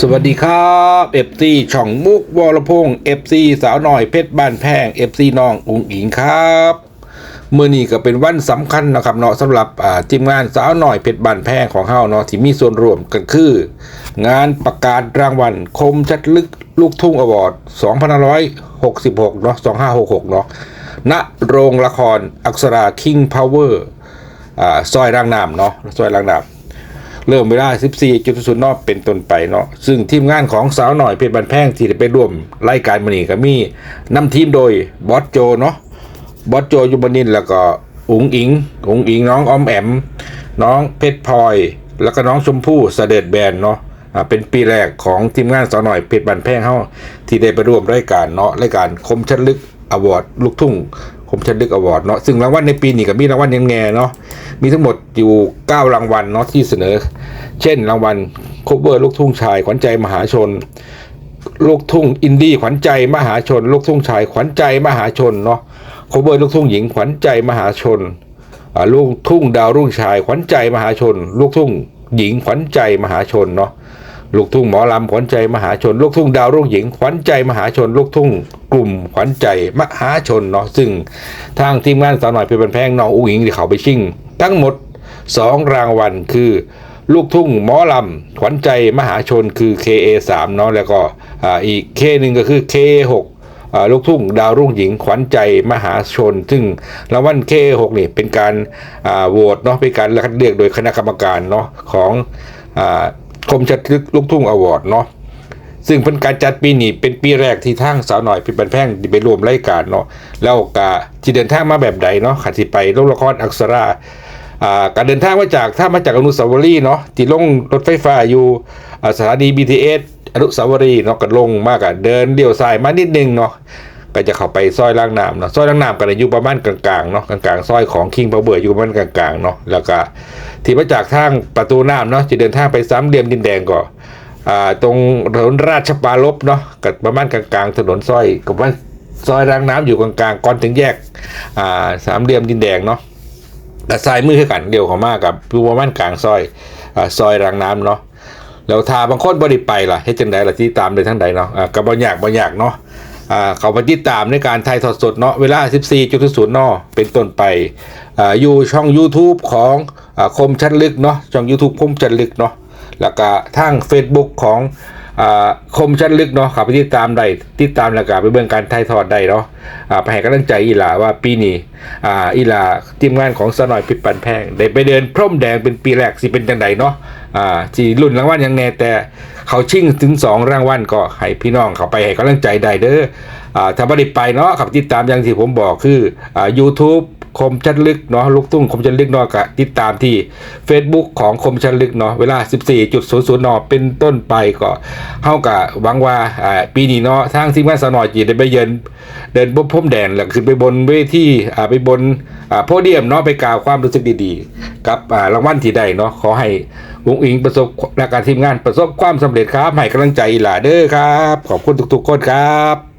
สวัสดีครับเอฟซีช่องมุกวรพงศ์เอฟซีสาวหน่อยเพชรบ้านแพงเอฟซีน้องอุ๋งอิงครับเมื่อนี้ก็เป็นวันสำคัญนะครับเนาะสำหรับทีมงานสาวหน่อยเพชรบ้านแพงของเฮาเนาะที่มีส่วนร่วมกันคือ งานประกาศรางวัลคมชัดลึกลูกทุ่งอวอร์ด2566เนาะ2566เนาะณโรงละครอักษราคิงพาวเวอร์อ่าซอยรางน้ำเนาะซอยรางน้ำ เริ่มเวลา 14จุดศูนเป็นต้นไปเนาะซึ่งทีมงานของสาวหน่อยเพชรบันแพงที่ได้ไปร่วมรายการมันนี้ก็มีนำทีมโดยบอสโจเนาะบอสโจยุบนินแล้วก็อุ๋งอิงอุ๋งอิงน้องออมแอม น้องเพชรพลอย แล้วก็น้องชมพู่เสด็จแบนเนาะเป็นปีแรกของทีมงานสาวหน่อยเพชรบันแพงเฮาที่ได้ไปร่วมรายการเนาะรายการคมชัดลึกอวอร์ดลูกทุ่ง คมชัดลึกอวอร์ดเนาะซึ่งรางวัลในปีนี้ก็มีรางวัลยังแงเนาะมีทั้งหมดอยู่ 9 รางวัลเนาะที่เสนอ เช่น รางวัลคเวอร์ลูกทุ่งชายขวัญใจมหาชน ลูกทุ่งอินดี้ขวัญใจมหาชน ลูกทุ่งชายขวัญใจมหาชนเนาะคเวอร์ลูกทุ่งหญิงขวัญใจมหาชนลูกทุ่งดาวรุ่งชายขวัญใจมหาชน ลูกทุ่งหญิงขวัญใจมหาชนเนาะ ลูกทุ่งหมอลำขวัญใจมหาชน ลูกทุ่งดาวรุ่งหญิงขวัญใจมหาชน ลูกทุ่งกลุ่มขวัญใจมหาชนเนาะซึ่งทางทีมงานสาวหน่อยเพชรบันแพงน้องอุ้งอิงที่เขาไปชิง ทั้งหมด 2 รางวัลคือ ลูกทุ่งหมอลำขวัญใจมหาชนคือ KA3 เนาะแล้วก็อ,อีก K หนึ่งก็คือ K6 ลูกทุ่งดาวรุ่งหญิงขวัญใจมหาชน ซึ่งรางวัล K6 นี่เป็นการโหวตเนาะเป็นการคัดเลือกโดยคณะกรรมการเนาะของอ่า คมชัดลึกลูกทุ่งอวอร์ดเนาะซึ่งเป็นการจัดปีนี้เป็นปีแรกที่ทางสาวหน่อยเป็นบันแพงไปรวมรายการเนาะแล้วกะที่เดินทางมาแบบใดเนาะขันสิไปโรงละครอักษราอ่าการเดินทางมาจากถ้ามาจากอนุสาวรีย์เนาะที่ลงรถไฟฟ้าอยู่สถานี BTS อนุสาวรีย์เนาะก็ลงมากอะเดินเลี้ยวซ้ายมานิดนึงเนาะ ก็จะเข้าไปซอยล่างน้ำเนาะซอยล่างน้ำกันอยู่ประมาณกลางๆเนาะกลางๆซอยของคิงพาวเบอร์อยู่ประมาณกลางๆเนาะแล้วก็ที่มาจากทางประตูน้ำเนาะจะเดินทางไปสามเหลี่ยมดินแดงก็อ่าตรงถนนราชปารบเนาะกับประมาณกลางๆถนนซอยกับว่าซอยรางน้ำอยู่กลางๆก่อนถึงแยกอ่าสามเหลี่ยมดินแดงเนาะแต่ซ้ายมือคือกันเดียวของมากกับอยู่ประมาณกลางซอยอ่าซอยรางน้ำเนาะแล้วทาบางคนบริไปล่ะเฮ็ดจังไดล่ะที่ตามเลยทั้งใดเนาะอ่ากับบางอยากบางอยากเนาะ เขาไปติดตามในการถ่ายทอดสดเนาะเวลา 14.00นเป็นต้นไปออยู่ช่อง YouTube ของอคมชัดลึกเนาะช่อง YouTube คมชัดลึกเนาะแล้วก็ทาง Facebook ของอคมชัดลึกเนาะขับไปติดตามได้ติดตามแล้วก็ไปเบิ่งการถ่ายทอดได้เนาะอ่าไปให้กำลังใจอีหลาว่าปีนี้อ,อีหลาทีมงานของสนอยพิปันแพงได้ไปเดินพร่มแดงเป็นปีแรกสิเป็นจังใดเนาะ อ่าที่รุ่นรางวัลยังแน่แต่เขาชิงถึง 2 รางวัลก็ให้พี่น้องเขาไปให้กำลังใจได้เด้ออ่าถ้าบ่ได้ไปเนาะขับติดตามอย่างที่ผมบอกคืออ่า YouTube คมชัดลึกเนาะลูกตุ้งคมชัดลึกเนาะก็ติดตามที่ Facebook ของคมชัดลึกเนาะเวลา 14.00นเป็นต้นไปก็เฮาก็หวังว่าอ่าปีนี้เนาะทางทีมงานสนอยจีได้ไปเยือนเดินบพมแดนแล้วขึ้นไปบนเวทีอ่าไปบนอ่าโพเดียมเนาะไปกล่าวความรู้สึกดีๆ กับอ่ารางวัลที่ได้เนาะขอให้วงอิงประสบและการทีมงานประสบความสำเร็จครับให้กำลังใจอีหลาเด้อครับ ขอบคุณทุกๆคนครับ